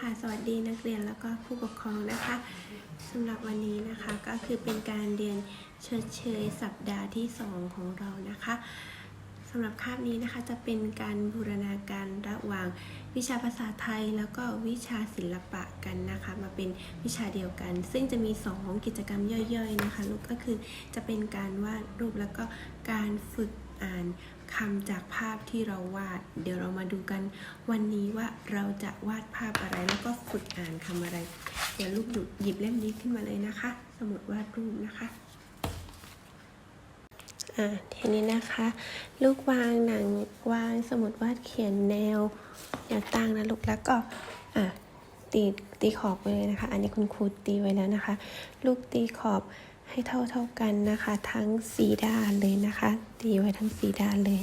ค่ะ สวัสดีนักเรียนแล้วก็ผู้ปกครองนะคะสำหรับวันนี้นะคะก็คือเป็นการเรียนเชิดเชยสัปดาห์ที่ 2 ของเรานะคะสำหรับคาบนี้นะคะจะเป็นการบูรณาการระหว่างวิชาภาษาไทยแล้วก็วิชาศิลปะกันนะคะ มาเป็นวิชาเดียวกัน ซึ่งจะมี 2 กิจกรรมย่อยๆนะคะลูกก็คือจะเป็นการวาดรูปแล้วก็การฝึกอ่าน คำจากภาพที่เราวาด เดี๋ยวเรามาดูกันวันนี้ว่าเราจะวาดภาพอะไรแล้วก็ฝึกอ่านคำอะไร เดี๋ยวลูกหยุดหยิบเล่มนี้ขึ้นมาเลยนะคะ สมุดวาดรูปนะคะอ่าทีนี้นะคะ ลูกวางหนังวางสมุดวาดเขียนแนวแนวตั้งนะลูกแล้วก็อ่าตีตีขอบไปเลยนะคะ อันนี้คุณครูตีไว้แล้วนะคะ ลูกตีขอบ ให้เท่าเท่ากันนะคะ ทั้งสีด้านเลยนะคะ ตีไว้ทั้งสีด้านเลย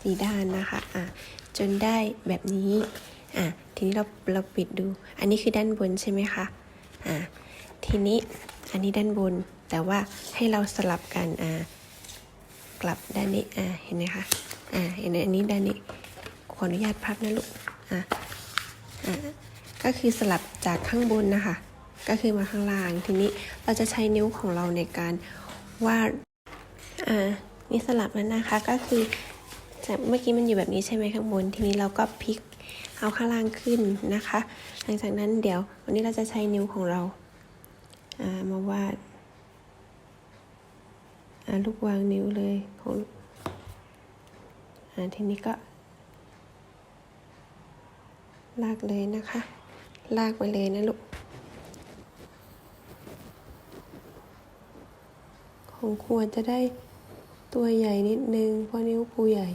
สีด้านนะคะอะจนได้แบบนี้อะทีนี้เราเราปิดดู อันนี้คือด้านบนใช่ไหมคะอะทีนี้อันนี้ด้านบน แต่ว่าให้เราสลับกันอ่ากลับด้านนี้อะเห็นไหมคะอะเห็นไหมอันนี้ด้านนี้ขออนุญาตพับนะลูกอะอะก็คือสลับจากข้างบนนะคะ ก็คือมาข้างล่าง ทีนี้เราจะใช้นิ้วของเราในการวาด อ่า นี่สลับแล้วนะคะ ก็คือจากเมื่อกี้มันอยู่แบบนี้ใช่ไหมข้างบน ทีนี้เราก็พลิกเอาข้างล่างขึ้นนะคะ หลังจากนั้นเดี๋ยววันนี้เราจะใช้นิ้วของเรา อ่ามาวาด อ่าลูกวางนิ้วเลยของอ่าทีนี้ก็ ลากเลยนะคะ ลากไปเลยนะลูก ของควรจะได้ตัวใหญ่นิดนึง เพราะนิ้วปูใหญ่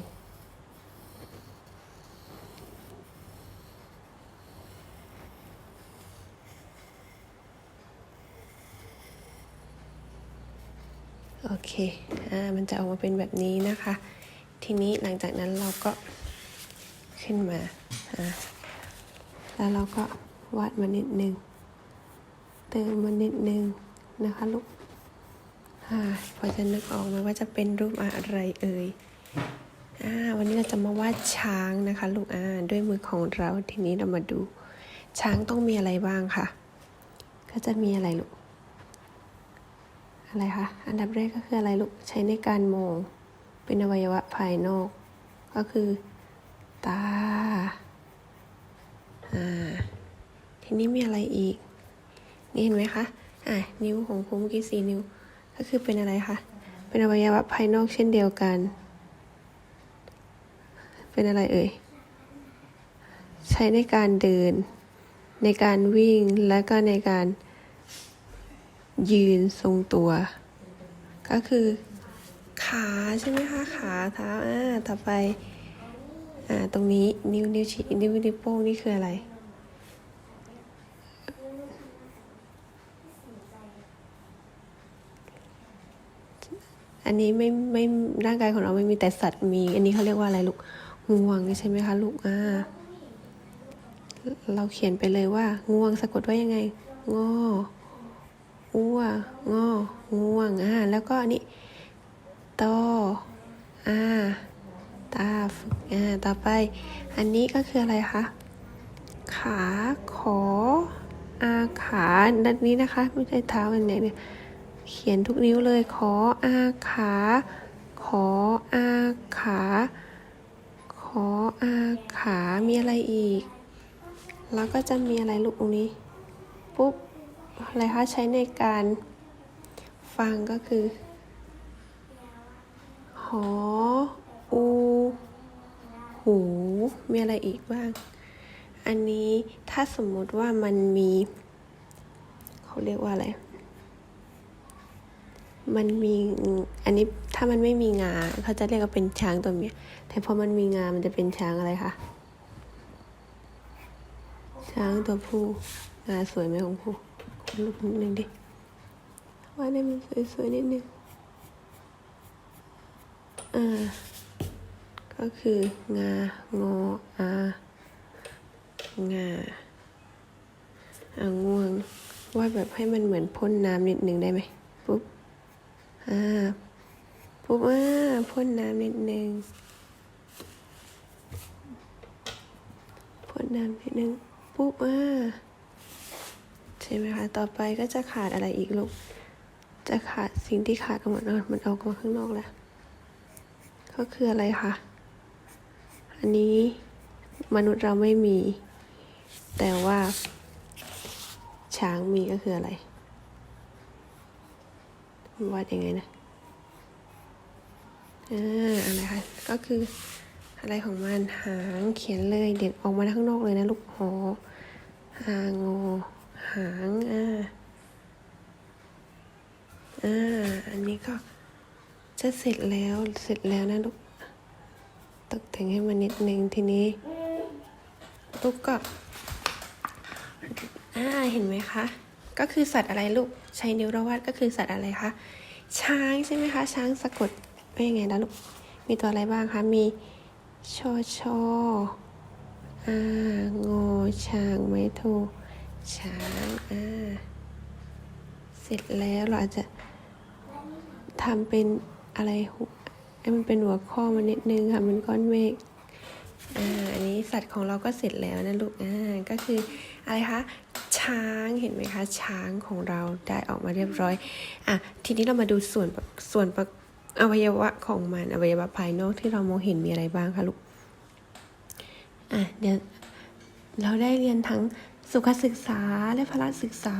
โอเค อ่า มันจะออกมาเป็นแบบนี้นะคะ ทีนี้หลังจากนั้นเราก็ขึ้นมา อ่า แล้วเราก็วาดมานิดนึง เติมมานิดนึงนะคะลูก พอจะนึกออกไหมว่าจะเป็นรูปอะไรเอ่ยอวันนี้เราจะมาวาดช้างนะคะลูกอ่าด้วยมือของเราทีนี้เรามาดู ช้างต้องมีอะไรบ้างค่ะ ก็จะมีอะไรลูกอะไรคะอันดับแรกก็คืออะไรลูกใช้ในการมองเป็นอวัยวะภายนอก ก็คือตาอ่าทีนี้มีอะไรอีกนี่เห็นไหมคะอ่านิ้วของครูเมื่อกี้สี่นิ้ว ก็คือเป็นอะไรคะ เป็นอวัยวะภายนอกเช่นเดียวกัน เป็นอะไรเอ่ย ใช้ในการเดิน ในการวิ่ง และก็ในการยืนทรงตัว ก็คือขาใช่ไหมคะ ขาเท้าอ่าต่อไป อ่า ตรงนี้นิ้วนิ้วชี้นิ้วนิ้วโป้งนี่คืออะไร นนี้ไม่ไม่ร่างกายของเราไม่มีแต่สัตว์มี อันนี้เขาเรียกว่าอะไรลูกง่วงใช่ไหมคะลูกอ่าเราเขียนไปเลยว่า ง่วงสะกดว่ายังไงงออ้วงอง่วงอ่าแล้วก็อันนี้ตออ่าตาฝึกอ่าต่อไป อันนี้ก็คืออะไรคะขาขออาขาด้านนี้นะคะ ไม่ใช่เท้าอันไหนเนี่ย เขียนทุกนิ้วเลย ขออาขา ขออาขา ขออาขา มีอะไรอีก แล้วก็จะมีอะไรลูกตรงนี้ ปุ๊บ อะไรคะใช้ในการฟังก็คือ หอ อู หู มีอะไรอีกบ้าง อันนี้ถ้าสมมุติว่ามันมี เขาเรียกว่าอะไร มันมีอันนี้ถ้ามันไม่มีงาเขาจะเรียกว่าเป็นช้างตัวเมียแต่พอมันมีงามันจะเป็นช้างอะไรคะช้างตัวผู้งาสวยไหมของผู้คุณลูกนิดนึงดิว่าได้มันสวยๆนิดนึงอ่าก็คืองางออางาอ่างวงวาดแบบให้มันเหมือนพ่นน้ำนิดนึงได้ไหมปุ๊บ อ่าปุ๊บอ่าพ่นน้ำนิดนึงดน้ำนิดนึงปุ๊บอ่าใช่ไหมคะ ต่อไปก็จะขาดอะไรอีกลูก จะขาดสิ่งที่ขาดกมาเนอะมันออกมาข้างนอกแล้ว ก็คืออะไรคะ อันนี้มนุษย์เราไม่มี แต่ว่าช้างมีก็คืออะไร วาดยังไงนะอ่าอะไรคะ ก็คืออะไรของมันหางเขียนเลยเด็ดออกมาข้างนอกเลยนะลูกหอหางอหางอ่าอ่าอันนี้ก็จะเสร็จแล้วเสร็จแล้วนะลูกตกแต่งให้มันนิดนึงทีนี้ลูกก็อ่าเห็นไหมคะ ก็คือสัตว์อะไรลูก ใช้นิ้วระวาดก็คือสัตว์อะไรคะ ช้างใช่ไหมคะ ช้างสะกดเป็นยังไงนะลูก มีตัวอะไรบ้างคะ มีชอชออางอช้างไม้โทช้างอ่าเสร็จแล้วเราอาจจะทำเป็นอะไรให้มันเป็นหัวข้อมันนิดนึงค่ะ มันก้อนเมฆอ่าอันนี้สัตว์ของเราก็เสร็จแล้วนะลูกอ่าก็คืออะไรคะ ช้างเห็นไหมคะ ช้างของเราได้ออกมาเรียบร้อยอะทีนี้เรามาดูส่วนส่วนปะอวัยวะของมันอวัยวะภายนอกที่เรามองเห็นมีอะไรบ้างคะลูกอะเดี๋ยวเราได้เรียนทั้งสุขศึกษาและพละศึกษา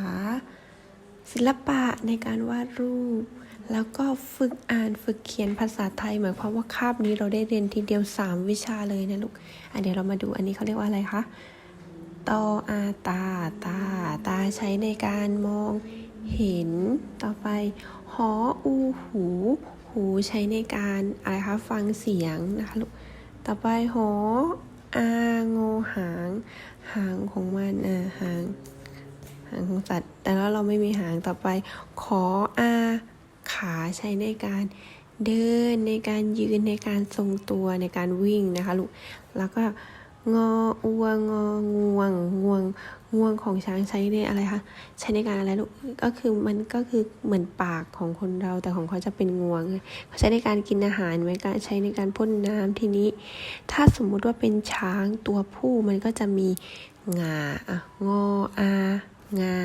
ศิลปะในการวาดรูป แล้วก็ฝึกอ่านฝึกเขียนภาษาไทยหมายความว่าคาบนี้เราได้เรียนทีเดียว 3 วิชาเลยนะลูกอะเดี๋ยวเรามาดูอันนี้เขาเรียกว่าอะไรคะ ตออาตา ตา ตาใช้ในการมองเห็น ต่อไป หออูหู หูใช้ในการอะไรคะฟังเสียงนะคะลูก ต่อไปหออางอหาง หางของมันอ่าหาง หางของสัตว์ แต่แล้วเราไม่มีหาง ต่อไป ขออาขาใช้ในการเดินในการยืนในการทรงตัวในการวิ่งนะคะลูก แล้วก็ งออัวงองวงงวงงวงของช้างใช้ในอะไรคะใช้ในการอะไรลูกก็คือมันก็คือเหมือนปากของคนเราแต่ของเขาจะเป็นงวงเขาใช้ในการกินอาหารไว้การใช้ในการพ่นน้ำทีนี้ ถ้าสมมุติว่าเป็นช้างตัวผู้มันก็จะมีงาอะงออางา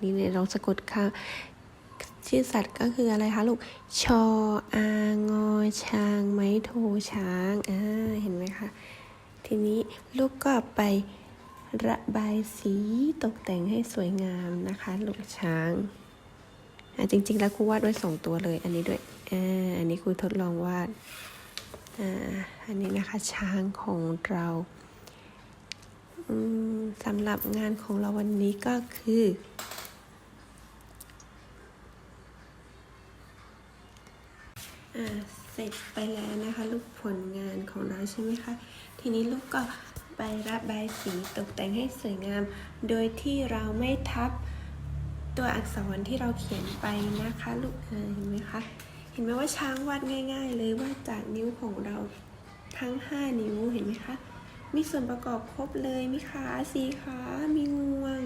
นี่เนี่ยลองสะกดค่ะชื่อสัตว์ก็คืออะไรคะลูก ชออางอช้างไม้โทช้าง อ่า เห็นไหมคะ ทีนี้ลูกก็ไประบายสีตกแต่งให้สวยงามนะคะลูกช้างอ่าจริง ๆ แล้วครูวาดไว้สองตัวเลย อันนี้ด้วยอ่าอันนี้ครูทดลองวาดอ่าอันนี้นะคะช้างของเราสำหรับงานของเราวันนี้ก็คือ อ่าเสร็จไปแล้วนะคะลูกผลงานของเราใช่ไหมคะทีนี้ลูกก็ไประบายสีตกแต่งให้สวยงาม โดยที่เราไม่ทับตัวอักษรที่เราเขียนไปนะคะลูกเห็นไหมคะเห็นไหมว่าช้างวาดง่าย ๆ เลยวาดจากนิ้วของเราทั้ง 5 นิ้วเห็นไหมคะมีส่วนประกอบครบเลยมีขาสีขามีงวง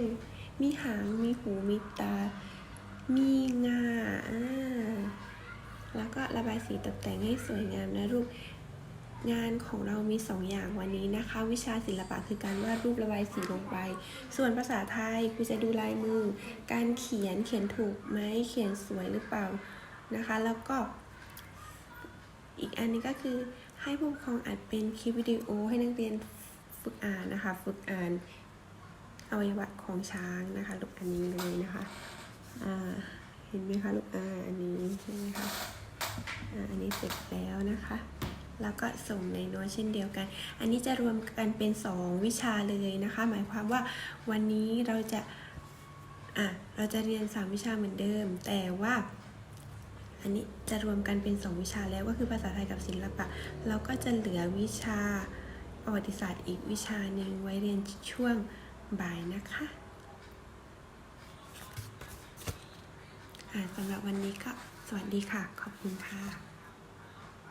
มีหางมีหูมีตา มีงาอ่า แล้วก็ระบายสีตกแต่งให้สวยงามนะลูกงานของเรามี 2 อย่างวันนี้นะคะ วิชาศิลปะคือการวาดรูประบายสีลงไป ส่วนภาษาไทยครูจะดูลายมือ การเขียนเขียนถูกไหมเขียนสวยหรือเปล่านะคะ แล้วก็ อีกอันนี้ก็คือให้ผู้ปกครองอัดเป็นคลิปวิดีโอให้นักเรียนฝึกอ่านนะคะ ฝึกอ่านอวัยวะของช้างนะคะลูกอันนี้เลยนะคะอ่าเห็นไหมคะลูกอ่าอันนี้ใช่ไหมคะ อันนี้เสร็จแล้วนะคะ แล้วก็ส่งในโน้ตเช่นเดียวกัน อันนี้จะรวมกันเป็น 2 วิชาเลยนะคะ หมายความว่าวันนี้เราจะอะเราจะเรียน 3 วิชาเหมือนเดิม แต่ว่าอันนี้จะรวมกันเป็น 2 วิชาแล้วก็คือภาษาไทยกับศิลปะ เราก็จะเหลือวิชาประวัติศาสตร์อีกวิชาหนึ่งไว้เรียนช่วงบ่ายนะคะสำหรับวันนี้ก็สวัสดีค่ะ ขอบคุณค่ะ